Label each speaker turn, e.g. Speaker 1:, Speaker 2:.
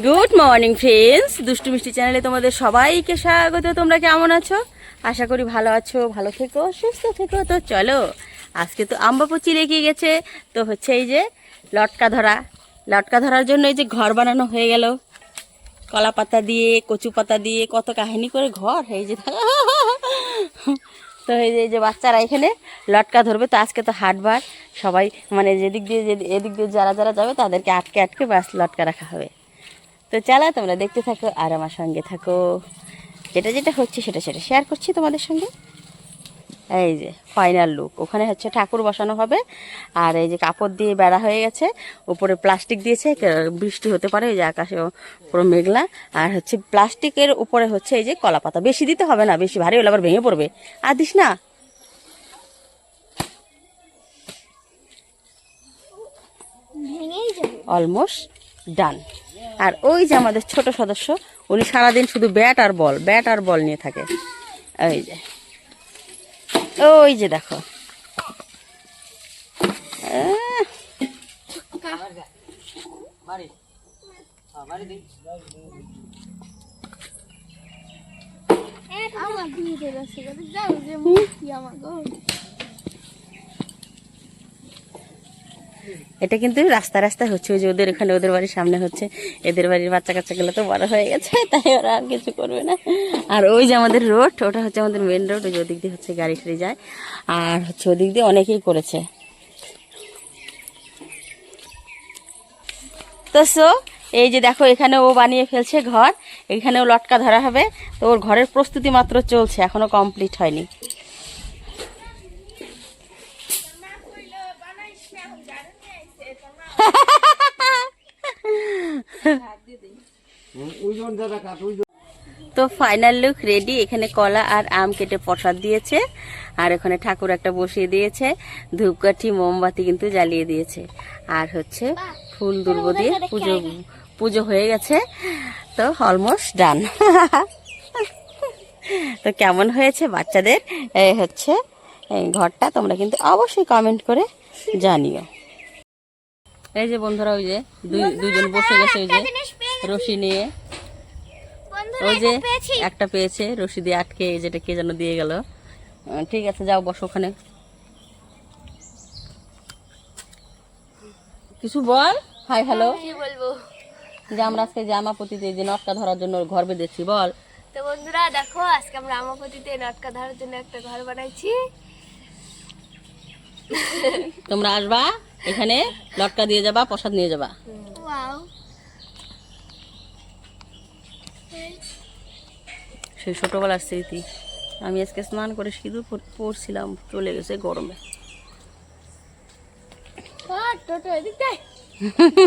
Speaker 1: Good morning friends দুষ্টু মিষ্টি চ্যানেলে তোমাদের সবাইকে স্বাগত। তোমরা কেমন আছো? আশা করি ভালো আছো, ভালো থেকো, সুস্থ থেকো। তো চলো, আজকে তো আম্বাপচি লেগে গেছে। তো হচ্ছে এই যে লটকা ধরা। লটকা ধরার জন্য এই যে ঘর বানানো হয়ে গেল। কলা পাতা দিয়ে, কচু পাতা দিয়ে, কত কাহিনী করে ঘর। এই যে, তো এই যে এই যে বাচ্চারা এখানে লটকা ধরবে। তো আজকে তো হাটবার। সবাই মানে যেদিক দিয়ে এদিক দিয়ে যারা যারা যাবে তাদেরকে আটকে আটকে বাস লটকা রাখা হবে। তো চালা তোমরা দেখতে থাকো আর আমার সঙ্গে থাকো। যেটা যেটা হচ্ছে সেটা সেটা শেয়ার করছি তোমাদের সঙ্গে। এই যে ফাইনাল লুক ওখানে হচ্ছে ঠাকুর বসানো হবে আর এই যে কাপড় দিয়ে বেড়া হয়ে গেছে। উপরে প্লাস্টিক দিয়েছে বৃষ্টি হতে পারে ওই যে আকাশে পুরো মেঘলা। আর হচ্ছে প্লাস্টিকের উপরে হচ্ছে এই যে কলা পাতা। বেশি দিতে হবে না বেশি ভারী হলে আবার ভেঙে পড়বে। আর দিস না। অলমোস্ট ডান আর ওই যে আমাদের ছোট সদস্য, উনি সারাদিন শুধু ব্যাট আর বল, ব্যাট আর বল নিয়ে থাকে। ওই যে। ওই যে দেখো।
Speaker 2: আমার দিয়ে আসছে যাও যে আমার
Speaker 1: এটা কিন্তু রাস্তা রাস্তায় হচ্ছে, ওই যে ওদের ওখানে ওদের বাড়ির সামনে হচ্ছে। এদের বাড়ির বাচ্চা কাচ্চাগুলো তো বড় হয়ে গেছে, তাই ওরা আর কিছু করবে না। আর ওই যে আমাদের রোড ওটা হচ্ছে আমাদের মেন রোড ওই ওদিক দিয়ে হচ্ছে গাড়ি টাড়ি যায়। আর হচ্ছে ওদিক দিয়ে অনেকেই করেছে। তো সো, এই যে দেখো, এখানে ও বানিয়ে ফেলছে ঘর, এখানেও লটকা ধরা হবে। তো ওর ঘরের প্রস্তুতি মাত্র চলছে, এখনও কমপ্লিট হয়নি। তো ফাইনাল লুক রেডি এখানে কলা আর আম কেটে প্রসাদ দিয়েছে। আর ওখানে ঠাকুর একটা বসিয়ে দিয়েছে, ধূপকাঠি, মোমবাতি কিন্তু জ্বালিয়ে দিয়েছে। আর হচ্ছে ফুল দুর্ব দিয়ে পুজো পুজো হয়ে গেছে। তো অলমোস্ট ডান তো কেমন হয়েছে বাচ্চাদের? হচ্ছে ঘরটা তোমরা কিন্তু অবশ্যই কমেন্ট করে জানিও। এই যে বন্ধুরা ওই যে দুই দুজন বসে গেছে ওই যে রশি নিয়ে। ওই যে একটা পেয়েছে। রশি দিয়ে আটকে এই যেটা কে যেন দিয়ে গেল। ঠিক আছে যাও বসো ওখানে। কিছু বল? হাই হ্যালো
Speaker 2: কি বলব?
Speaker 1: যে আমরা আজকে জামা পতিতে যে নটকা ধরার জন্য ঘর বেঁধেছি বল।
Speaker 2: তো বন্ধুরা দেখো আজকে আমরা আমাপতিতে নটকা ধরার জন্য একটা ঘর বানাইছি।
Speaker 1: তোমরা আসবা এখানে লটকা দিয়ে যাবা প্রসাদ নিয়ে যাবা। সেই ছোটবেলার স্মৃতি। আমি আজকে স্নান করে সিঁদুর পড়ছিলাম পরছিলাম চলে গেছে গরমে।